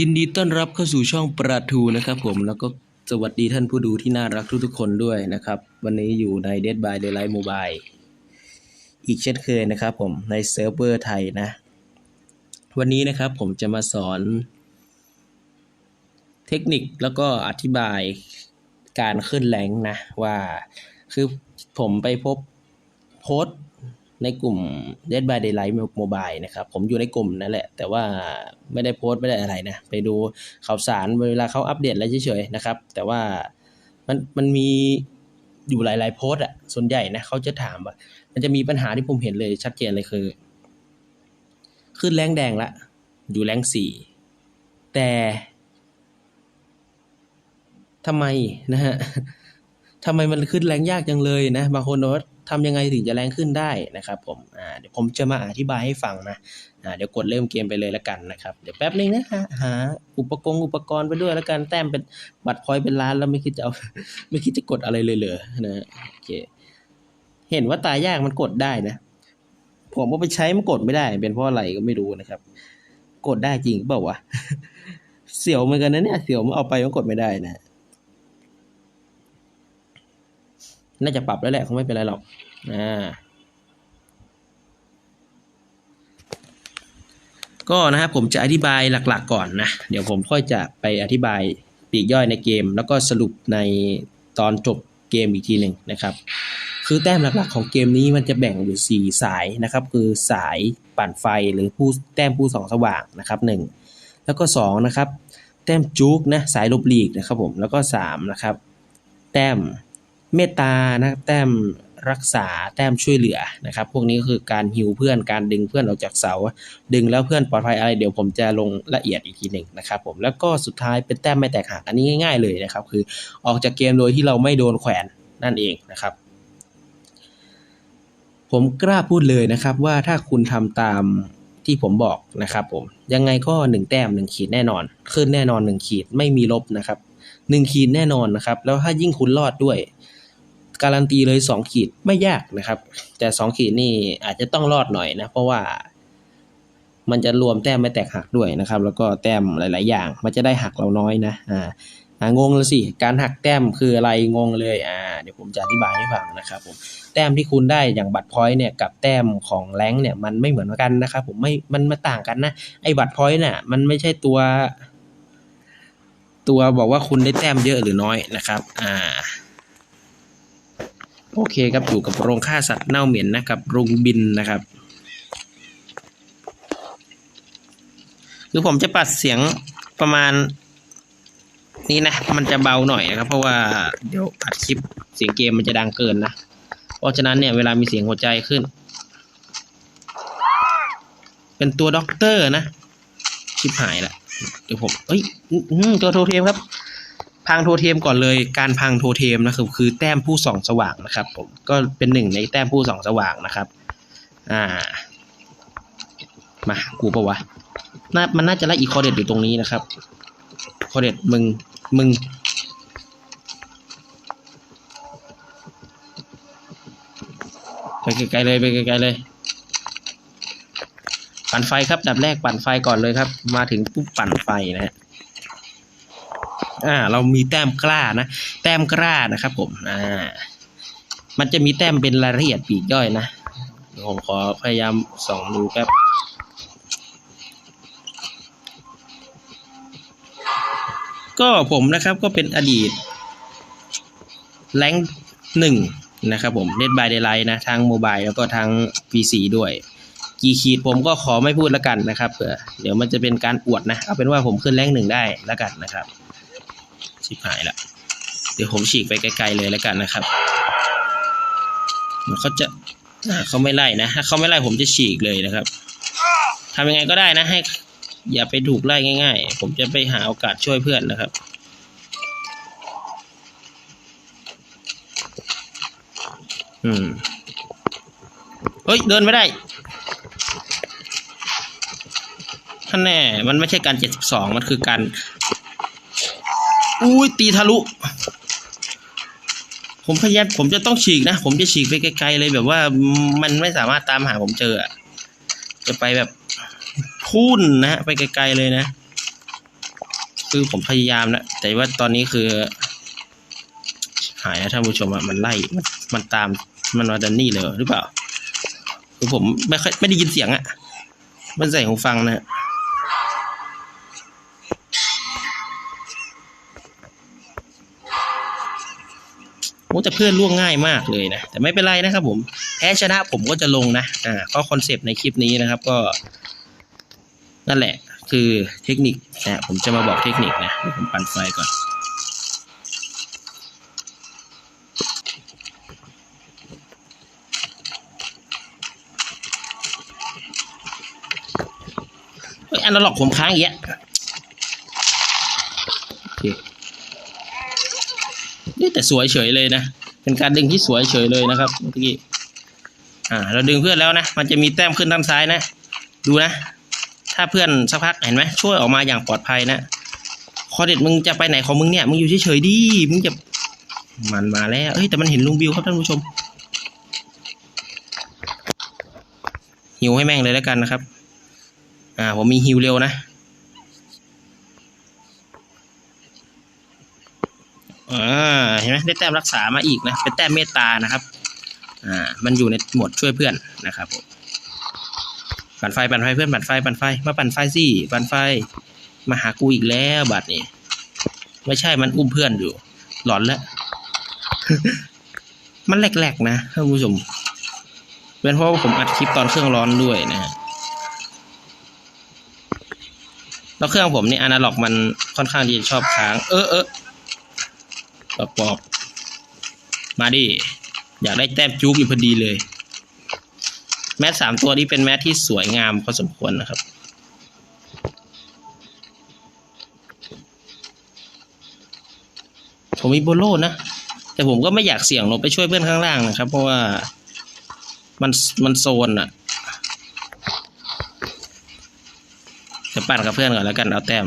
ยินดีต้อนรับเข้าสู่ช่องประทูนะครับผมแล้วก็สวัสดีท่านผู้ดูที่น่ารักทุกๆคนด้วยนะครับ วันนี้อยู่ใน Dead by Daylight Mobile อีกเช่นเคยนะครับผมในเซิร์ฟเวอร์ไทยนะ วันนี้นะครับผมจะมาสอน เทคนิคแล้วก็อธิบายการขึ้นแรงนะว่าคือผมไปพบโพสต์ ในกลุ่ม Dead by Daylight Mobile นะครับ ผมอยู่ในกลุ่มนั่นแหละ แต่ว่าไม่ได้โพสต์ไม่ได้อะไรนะ ไปดูข่าวสารเวลาเขาอัปเดตอะไรเฉยๆนะครับ แต่ว่ามันมันมีอยู่หลายๆโพสต์อะส่วนใหญ่นะเขาจะถามว่า มันจะมีปัญหาที่ผมเห็นเลยชัดเจนเลยคือ ขึ้นแรงแดงละ อยู่แรงสี่แต่ทำไมนะฮะทำไมมันขึ้นแรงยากจังเลยนะ บางคนบอกว่า ทำยังไงถึงจะแรงขึ้นได้นะครับผมอ่าเดี๋ยวผมจะมาอธิบายให้ฟังนะอ่าเดี๋ยวกดเริ่มเกมไปเลยละกันนะครับ เดี๋ยวแป๊บนึงนะฮะหาอุปกรณ์อุปกรณ์ไปด้วยแล้วกันแต้มเป็นบัตรพอยเป็นล้านแล้วไม่คิดจะเอาไม่คิดจะกดอะไรเลยเลยนะโอเคเห็นว่าตายยากมันกดได้นะ ผมเอาไปใช้มันกดไม่ได้ เป็นเพราะอะไรก็ไม่รู้นะครับ กดได้จริงเปล่าวะเสียวเหมือนกันนะเนี่ยเสียวมันเอาไปมันกดไม่ได้นะน่าจะปรับแล้วแหละคงไม่เป็นไรหรอก อ่าก็นะครับผมจะอธิบายหลักๆก่อนนะ เดี๋ยวผมค่อยจะไปอธิบายปีกย่อยในเกม แล้วก็สรุปในตอนจบเกมอีกทีหนึ่งนะครับ คือแต้มหลักๆของเกมนี้มันจะแบ่งอยู่ 4 สายนะครับ คือสายปั่นไฟหรือผู้แต้มผู้สองสว่างนะครับหนึ่งแล้วก็2นะครับแต้มจุกนะสายลบหลีกนะครับผมแล้วก็3นะครับแต้มเมตตานะครับแต้ม รักษาแต้มช่วยเหลือนะครับ พวกนี้ก็คือการฮิวเพื่อนการดึงเพื่อนออกจากเสา ดึงแล้วเพื่อนปลอดภัยอะไรเดี๋ยวผมจะลงละเอียดอีกทีหนึ่งนะครับผมแล้วก็สุดท้ายเป็นแต้มไม่แตกหักอันนี้ง่ายๆเลยนะครับ คือออกจากเกมโดยที่เราไม่โดนแขวนนั่นเองนะครับ ผมกล้าพูดเลยนะครับว่าถ้าคุณทำตามที่ผมบอกนะครับผมยังไงก็หนึ่งแต้มหนึ่งขีดแน่นอน ขึ้นแน่นอนหนึ่งขีดไม่มีลบนะครับหนึ่งขีดแน่นอนนะครับ แล้วถ้ายิ่งคุณรอดด้วย การันตีเลยสองขีดไม่ยากนะครับ แต่สองขีดนี่อาจจะต้องรอดหน่อยนะ เพราะว่า มันจะรวมแต้มไม่แตกหักด้วยนะครับ แล้วก็แต้มหลาย ๆ อย่าง มันจะได้หักเราน้อยนะอ่าอ่างงแล้วสิการหักแต้มคืออะไรงงเลยอ่าเดี๋ยวผมจะอธิบายให้ฟังนะครับผมแต้มที่คุณได้อย่างบัตรพอยต์เนี่ยกับแต้มของแรงเนี่ยมันไม่เหมือนกันนะครับผมไม่มันมาต่างกันนะไอ้บัตรพอยต์เนี่ยมันไม่ใช่ตัว ตัวบอกว่าคุณได้แต้มเยอะหรือน้อยนะครับ อ่า โอเคครับอยู่กับโรงฆ่าสัตว์เน่าเหม็นนะครับโรงบินนะครับ คือผมจะปัดเสียงประมาณนี้นะ มันจะเบาหน่อยนะครับ เพราะว่าเดี๋ยวอัดคลิปเสียงเกมมันจะดังเกินนะ เพราะฉะนั้นเนี่ยเวลามีเสียงหัวใจขึ้น เป็นตัวด็อกเตอร์นะชิบหายละเดี๋ยวผมเอ้ยอื้อหือตัวโทเทมครับ พังโทเทมก่อนเลยการพังโทเทมนะครับคือแต้มผู้ส่องสว่างนะครับผมก็เป็นหนึ่งในแต้มผู้ส่องสว่างนะครับอ่ามากูปะวะน่ามันน่าจะไล่อีคอเด็ดอยู่ตรงนี้นะครับคอเด็ดมึงมึงไปไกลๆเลยไปไกลๆเลย ปั่นไฟครับดับแรกปั่นไฟก่อนเลยครับ มาถึงปุ๊บปั่นไฟนะฮะ อ่า เรามีแต้มกล้านะ แต้มกล้านะครับ ผม อ่า มันจะมีแต้มเป็นรายละเอียดปีกย่อยนะ ผมขอพยายามส่องดูแป๊บก็ผมนะครับก็เป็นอดีตแรงหนึ่งนะครับผมเล่นบายเดลไลนะทางโมบายแล้วก็ทาง PC ด้วย กี่ขีดผมก็ขอไม่พูดแล้วกันนะครับเผื่อเดี๋ยวมันจะเป็นการอวดนะ เอาเป็นว่าผมขึ้นแรงหนึ่งได้แล้วกันนะครับ ชิบหายละ เดี๋ยวผมฉีกไปไกลๆเลยแล้วกันนะครับเดี๋ยวเขาจะเขาไม่ไล่นะถ้าเขาไม่ไล่ผมจะฉีกเลยนะครับทำยังไงก็ได้นะให้ อย่าไปถูกไล่ง่าย ๆ ผมจะไปหาโอกาสช่วยเพื่อนนะครับอืมเฮ้ย เดินไม่ได้ท่านแน่ มันไม่ใช่การเจ็ดสิบสองมันคือการ อุ้ยตีทะลุ ผมพยายามผมจะต้องฉีกนะ ผมจะฉีกไปไกลๆเลยแบบว่ามันไม่สามารถตามหาผมเจออะจะไปแบบพุ่นนะ ไปไกลๆเลยนะ คือผมพยายามนะแต่ว่าตอนนี้คือ หายนะท่านผู้ชมอะมันไล่มันมันตามมันมาดันนี่เลยหรือเปล่า คือผมไม่ค่อยไม่ได้ยินเสียงอะมันใส่หูฟังนะ ฮะเพื่อนล่วงง่ายมากเลยนะ แต่ไม่เป็นไรนะครับผม แพ้ชนะผมก็จะลงนะ อ่าก็คอนเซปต์ในคลิปนี้นะครับก็ นั่นแหละ คือเทคนิคนะผมจะมาบอกเทคนิคนะผมปั่นไฟก่อนเฮ้ยอันนั้นหลอกผมค้างอย่างเงี้ยโอเคนี่ แต่สวยเฉยเลยนะ เป็นการดึงที่สวยเฉยเลยนะครับเมื่อกี้อ่าเราดึงเพื่อนแล้วนะ มันจะมีแต้มขึ้นด้านซ้ายนะ ดูนะ ถ้าเพื่อนสักพักเห็นไหมช่วยออกมาอย่างปลอดภัยนะคอเด็ดมึงจะไปไหนของมึงเนี่ยมึงอยู่เฉยๆดิมึงจะมันมาแล้วเอ้ยแต่มันเห็นลุงบิวครับท่านผู้ชมหิวให้แม่งเลยแล้วกันนะครับ อ่า ผมมีฮิวเร็วนะ อ่า เห็นไหมได้แต้มรักษามาอีกนะเป็นแต้มเมตตานะครับอ่ามันอยู่ในหมวดช่วยเพื่อนนะครับผมปั่นไฟปั่นไฟเพื่อนปั่นไฟปั่นไฟมาปั่นไฟสิปั่นไฟมาหากูอีกแล้วบัดนี้ ไม่ใช่มันอุ้มเพื่อนอยู่ หลอนแล้ว มันแหลกๆนะท่านผู้ชมเป็นเพราะว่าผมอัดคลิปตอนเครื่องร้อนด้วยนะฮะแล้วเครื่องผมนี่อนาล็อกมันค่อนข้างที่จะชอบค้าง เออเออ ปอกปอกมาดิ อยากได้แต้มจุกอยู่พอดีเลย แมสสามตัวนี้เป็นแมสที่สวยงามพอสมควรนะครับ ผมมีโบโลนะ แต่ผมก็ไม่อยากเสี่ยงลงไปช่วยเพื่อนข้างล่างนะครับ เพราะว่ามันมันโซนอะจะปั่นกับเพื่อนก่อนแล้วกันเอาแต้ม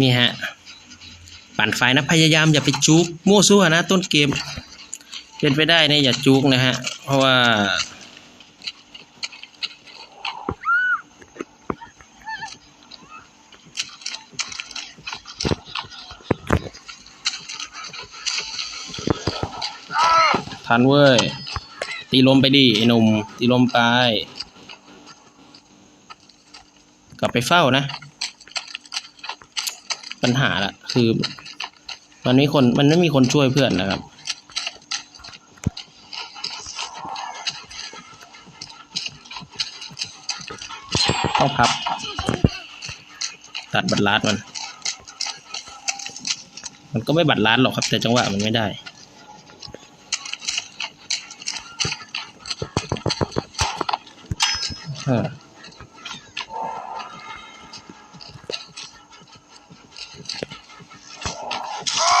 นี่ฮะ ปั่นไฟนะพยายามอย่าไปจุกมั่วซั่วนะต้นเกม เป็นไปได้เนี่ยอย่าจุกนะฮะ เพราะว่า ทันเว้ย ตีลมไปดิไอ้หนุ่ม ตีลมไป กลับไปเฝ้านะ ปัญหาละคือ มันไม่คนมันไม่มีคนช่วยเพื่อนนะครับ ต้องพับ ตัดบัตรลัดมัน มันก็ไม่บัตรลัดหรอกครับ แต่จังหวะมันไม่ได้เออ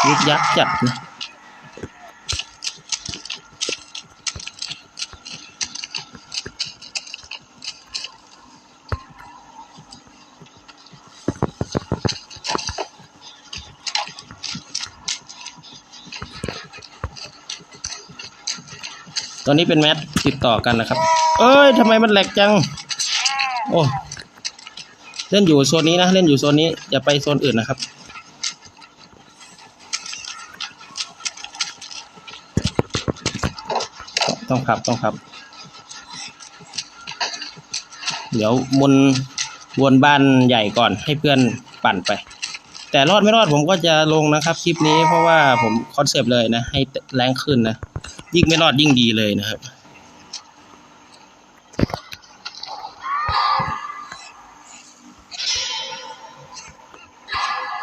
ยึดยักจัดนะตอนนี้เป็นแมทติดต่อกันนะครับ เอ้ยทำไมมันแหลกจัง โอ้ เล่นอยู่โซนนี้นะ เล่นอยู่โซนนี้ อย่าไปโซนอื่นนะครับ ต้องพับต้องพับ เดี๋ยววนวนบ้านใหญ่ก่อนให้เพื่อนปั่นไป แต่รอดไม่รอดผมก็จะลงนะครับ คลิปนี้เพราะว่าผมคอนเซปต์เลยนะ ให้แรงขึ้นนะ ยิ่งไม่รอดยิ่งดีเลยนะครับ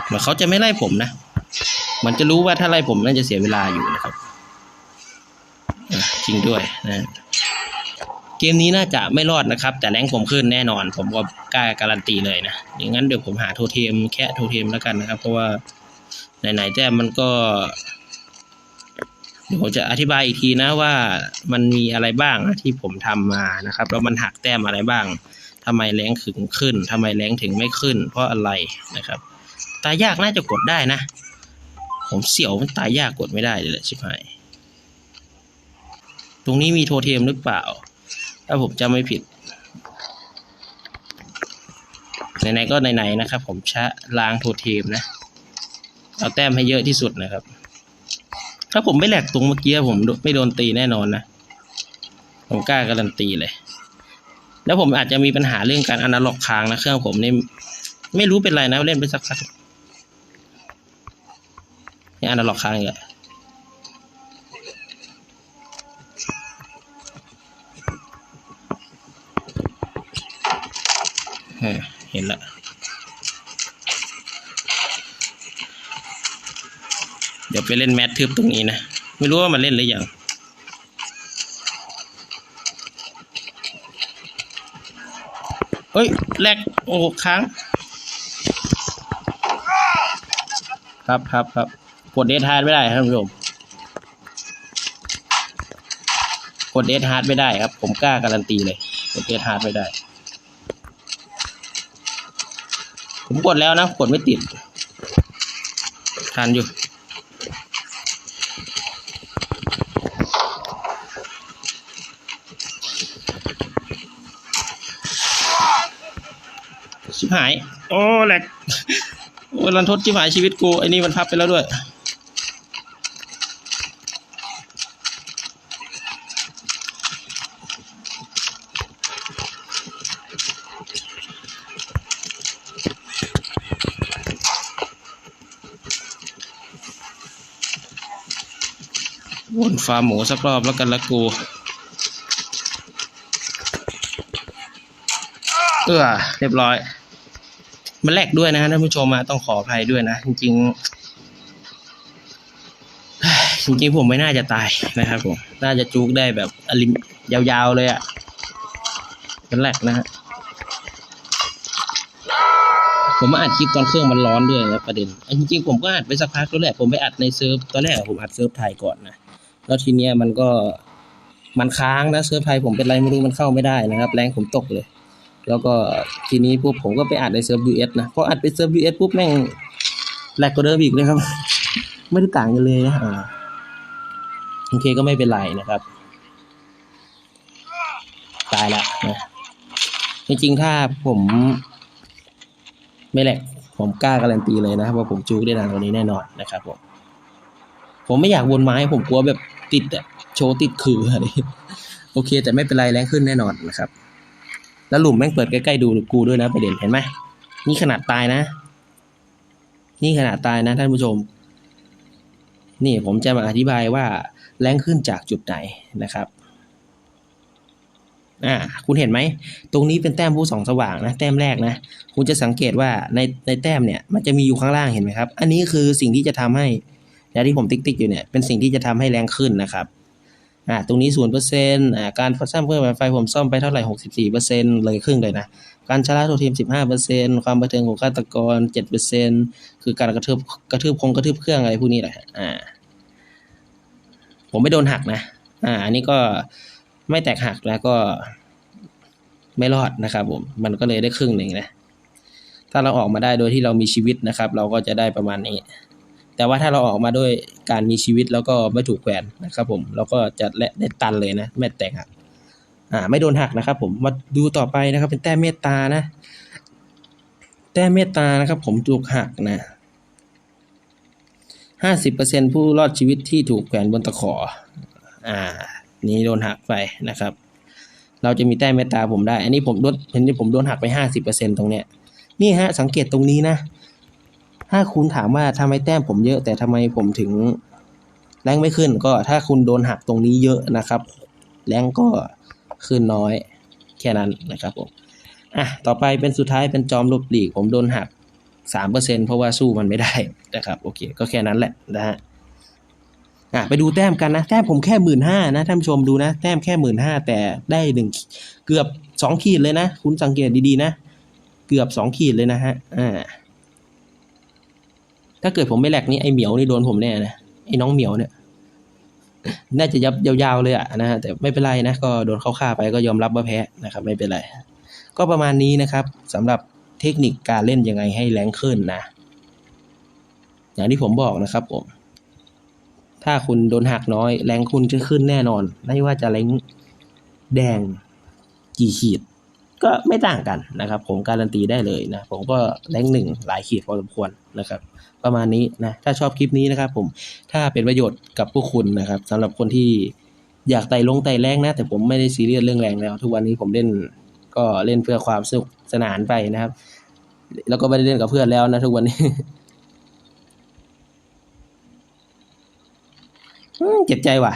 เหมือนเขาจะไม่ไล่ผมนะมือนจะรู้ว่าถ้าไล่ผมน่าจะเสียเวลาอยู่นะครับ ริงด้วยนะเกมนี้น่าจะไม่รอดนะครับ แต่แรงผมขึ้นแน่นอน ผมก็กล้าการันตีเลยนะอย่างนั้นเดี๋ยวผมหาโทเทมแค่โทเทมแล้วกันนะครับ เพราะว่าไหนๆแต่มันก็เดี๋ยวผมจะอธิบายอีกทีนะว่ามันมีอะไรบ้างที่ผมทำมานะครับ แล้วมันหักแต้มอะไรบ้างทำไมแรงถึงขึ้นทำไมแรงถึงไม่ขึ้น เพราะอะไรนะครับตายยากน่าจะกดได้นะ ผมเสี่ยวมันตายยากกดไม่ได้เลยแหละชิบหาย ตรงนี้มีโทเทมหรือเปล่า ถ้าผมจำไม่ผิด ไหนๆก็ไหนๆนะครับ ผมชะล้างโทเทมนะ เอาแต้มให้เยอะที่สุดนะครับ ถ้าผมไม่แหลกตรงเมื่อกี้ผมไม่โดนตีแน่นอนนะ ผมกล้าการันตีเลย แล้วผมอาจจะมีปัญหาเรื่องการอนาล็อกค้างนะเครื่องผมนี่ไม่รู้เป็นไรนะเล่นไปสักพักนี่อนาล็อกค้างอีกแล้ว ไปเล่นแมททึบตรงนี้นะ ไม่รู้ว่ามันเล่นหรือยังเฮ้ยแลกโอ้โหค้าง ครับครับครับกดเดทฮาร์ดไม่ได้ครับท่านผู้ชมกดเดทฮาร์ดไม่ได้ครับ ผมกล้าการันตีเลยกดเดทฮาร์ดไม่ได้ ผมกดแล้วนะ กดไม่ติดทันอยู่ หาย โอ้แหลกโอ้รันทดชิบหายชีวิตกูไอ้นี่มันพับไปแล้วด้วย วนฟาร์มหมูสักรอบแล้วกันละกูเออเรียบร้อย มันแลกด้วยนะฮะท่านผู้ชมมาต้องขออภัยด้วยนะ จริงๆจริงๆผมไม่น่าจะตายนะครับผมน่าจะจูกได้แบบอลิมยาวๆเลยอะ่ะมันแลกนะฮะผมมาอัดคลิปตอนเครื่องมันร้อนด้วยนะประเด็นจริงๆผมก็อัดไปสักพักแล้วแหละผมไปอัดในเซิร์ฟตอนแรกผมอัดเซิร์ฟไทยก่อนนะแล้วทีเนี้ยมันก็มันค้างนะเซิร์ฟไทยผมเป็นไรไม่รู้มันเข้าไม่ได้นะครับ แรงผมตกเลย แล้วก็ทีนี้ปุ๊บผมก็ไปอัดในเซิร์ฟ US นะพออัดไปเซิร์ฟ US ปุ๊บแม่งแลกกว่าเดิมอีกเลยครับ ไม่ได้ต่างกันเลยนะโอเคก็ไม่เป็นไรนะครับ ตายละนะจริงๆถ้าผม ไม่แหลกผมกล้าการันตีเลยนะครับว่าผมจูกได้นานกว่านี้แน่นอนนะครับผมผมไม่อยากวนไม้ผมกลัวแบบติดอะโชว์ติดคืออะไรโอเค แต่ไม่เป็นไรแรงขึ้นแน่นอนนะครับ แล้วหลุมแม่งเปิดใกล้ๆดูกูด้วยนะประเด็นเห็นไหมนี่ขนาดตายนะ นี่ขนาดตายนะท่านผู้ชม นี่ผมจะมาอธิบายว่าแรงขึ้นจากจุดไหนนะครับอ่าคุณเห็นไหม ตรงนี้เป็นแต้มผู้สองสว่างนะ แต้มแรกนะ คุณจะสังเกตว่าในในแต้มเนี่ย มันจะมีอยู่ข้างล่างเห็นไหมครับ อันนี้คือสิ่งที่จะทำให้ยาที่ผมติ๊กติ๊กอยู่เนี่ย เป็นสิ่งที่จะทำให้แรงขึ้นนะครับ อ่าตรงนี้ศูนย์เปอร์เซ็นต์อ่าการซ่อมเพิ่มไฟผมซ่อมไปเท่าไหร่หกสิบสี่เปอร์เซ็นต์เลยครึ่งเลยนะการชาร์จโทรทีมสิบห้าเปอร์เซ็นต์ความบันเทิงของฆาตกรเจ็ดเปอร์เซ็นต์คือการกระทืบกระทืบคงกระทืบเครื่องอะไรพวกนี้แหละอ่าผมไม่โดนหักนะอ่าอันนี้ก็ไม่แตกหักแล้วก็ไม่รอดนะครับผมมันก็เลยได้ครึ่งหนึ่งนะถ้าเราออกมาได้โดยที่เรามีชีวิตนะครับ เราก็จะได้ประมาณนี้ แต่ว่าถ้าเราออกมาด้วยการมีชีวิตแล้วก็ไม่ถูกแขวนนะครับผมเราก็จะและได้ตันเลยนะไม่แตกหักอ่าไม่โดนหักนะครับ ผมมาดูต่อไปนะครับ เป็นแต้มเมตตานะ แต้มเมตตานะครับ ผมถูกหักนะห้าสิบเปอร์เซ็นผู้รอดชีวิตที่ถูกแขวนบนตะขอ อ่า นี้โดนหักไปนะครับ เราจะมีแต้มเมตตาผมได้ อันนี้ผมโดนเห็นที่ผมโดนหักไปห้าสิบเปอร์เซ็นตรงเนี้ยนี่ฮะสังเกตตรงนี้นะ ถ้าคุณถามว่าทำไมแต้มผมเยอะ แต่ทำไมผมถึงแรงไม่ขึ้น ก็ถ้าคุณโดนหักตรงนี้เยอะนะครับ แรงก็ขึ้นน้อยแค่นั้นนะครับผมอะต่อไปเป็นสุดท้ายเป็นจอมลบหลีก ผมโดนหักสามเปอร์เซ็นเพราะว่าสู้มันไม่ได้นะครับโอเค ก็แค่นั้นแหละนะฮะอะไปดูแต้มกันนะ แต้มผมแค่หมื่นห้านะท่านผู้ชมดูนะ แต้มแค่หมื่นห้าแต่ได้หนึ่งเกือบสองขีดเลยนะ คุณสังเกตดีๆนะ เกือบสองขีดเลยนะฮะอ่า ถ้าเกิดผมไม่แหลกนี่ไอเหมียวนี่โดนผมแน่นะไอ้น้องเหมียวเนี่ย น่าจะยับยาวๆเลยอะนะฮะแต่ไม่เป็นไรนะ ก็โดนเขาฆ่าไปก็ยอมรับว่าแพ้นะครับ ไม่เป็นไร ก็ประมาณนี้นะครับสำหรับเทคนิคการเล่นยังไงให้แรงขึ้นนะ อย่างที่ผมบอกนะครับผม ถ้าคุณโดนหักน้อย แรงคุณจะขึ้นแน่นอน ไม่ว่าจะแรงแดงกี่ขีด ก็ไม่ต่างกันนะครับ ผมการันตีได้เลยนะ ผมก็แรงหนึ่งหลายขีดพอสมควรนะครับ ประมาณนี้นะ ถ้าชอบคลิปนี้นะครับ ผมถ้าเป็นประโยชน์กับผู้คุณนะครับสำหรับคนที่อยากไต่ลงไต่แรงนะ แต่ผมไม่ได้ซีเรียสเรื่องแรงแล้ว ทุกวันนี้ผมเล่นก็เล่นเพื่อความสนุกสนานไปนะครับ แล้วก็ไม่ได้เล่นกับเพื่อนแล้วนะ ทุกวันนี้เจ็บใจว่ะ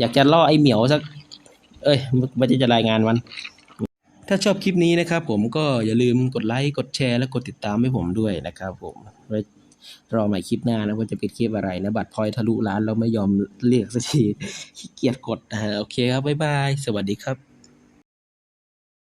อยากจะล่อไอ้เหมียวสัก เอ้ยไม่ได้จะรายงานมัน ถ้าชอบคลิปนี้นะครับผมก็อย่าลืมกดไลค์กดแชร์และกดติดตามให้ผมด้วยนะครับผมไว้รอใหม่คลิปหน้านะว่าจะเป็นคลิปอะไรนะ บัตรพอยทะลุล้านเราไม่ยอมเรียกสักทีขี้เกียจกดนะโอเคครับบ๊ายบาย สวัสดีครับ